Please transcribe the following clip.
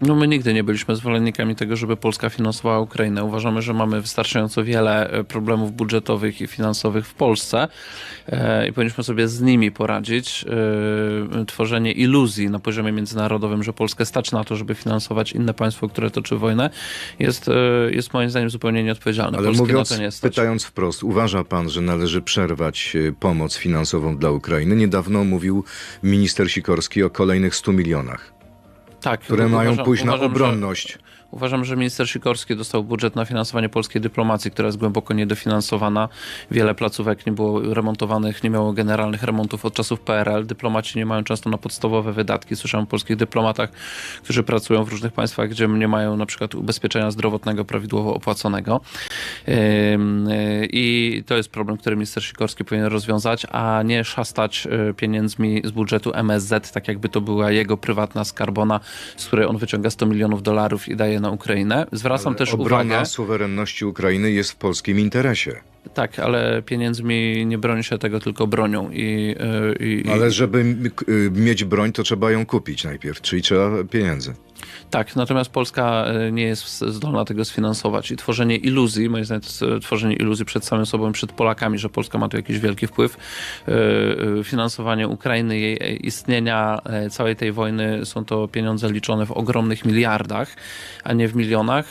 No my nigdy nie byliśmy zwolennikami tego, żeby Polska finansowała Ukrainę. Uważamy, że mamy wystarczająco wiele e, problemów budżetowych i finansowych w Polsce e, i powinniśmy sobie z nimi poradzić. E, Tworzenie iluzji na poziomie międzynarodowym, że Polskę stać na to, żeby finansować inne państwo, które toczy wojnę, jest, jest moim zdaniem zupełnie nieodpowiedzialne. Ale Polski mówiąc, na to nie stać. pytając wprost, uważa pan, że należy przerwać pomoc finansową dla Ukrainy? Niedawno mówił minister Sikorski o kolejnych 100 milionach, tak, które mają uważam- pójść na uważam, że- obronność. Uważam, że minister Sikorski dostał budżet na finansowanie polskiej dyplomacji, która jest głęboko niedofinansowana. Wiele placówek nie było remontowanych, nie miało generalnych remontów od czasów PRL. Dyplomaci nie mają często na podstawowe wydatki. Słyszałem o polskich dyplomatach, którzy pracują w różnych państwach, gdzie nie mają na przykład ubezpieczenia zdrowotnego prawidłowo opłaconego. Y, I to jest problem, który minister Sikorski powinien rozwiązać, a nie szastać y, pieniędzmi z budżetu MSZ, tak jakby to była jego prywatna skarbona, z której on wyciąga 100 milionów dolarów i daje na Ukrainę. Zwracam też Obrona uwagę, suwerenności Ukrainy jest w polskim interesie. Tak, ale pieniędzmi nie broni się tego, tylko bronią. I, y, i, i, Ale żeby y, mieć broń, to trzeba ją kupić najpierw, czyli trzeba pieniędzy. Tak, natomiast Polska e, nie jest zdolna tego sfinansować i tworzenie iluzji, moim zdaniem to jest e, tworzenie iluzji przed samym sobą, przed Polakami, że Polska ma tu jakiś wielki wpływ. E, e, Finansowanie Ukrainy, jej e, istnienia, e, całej tej wojny są to pieniądze liczone w ogromnych miliardach, a nie w milionach.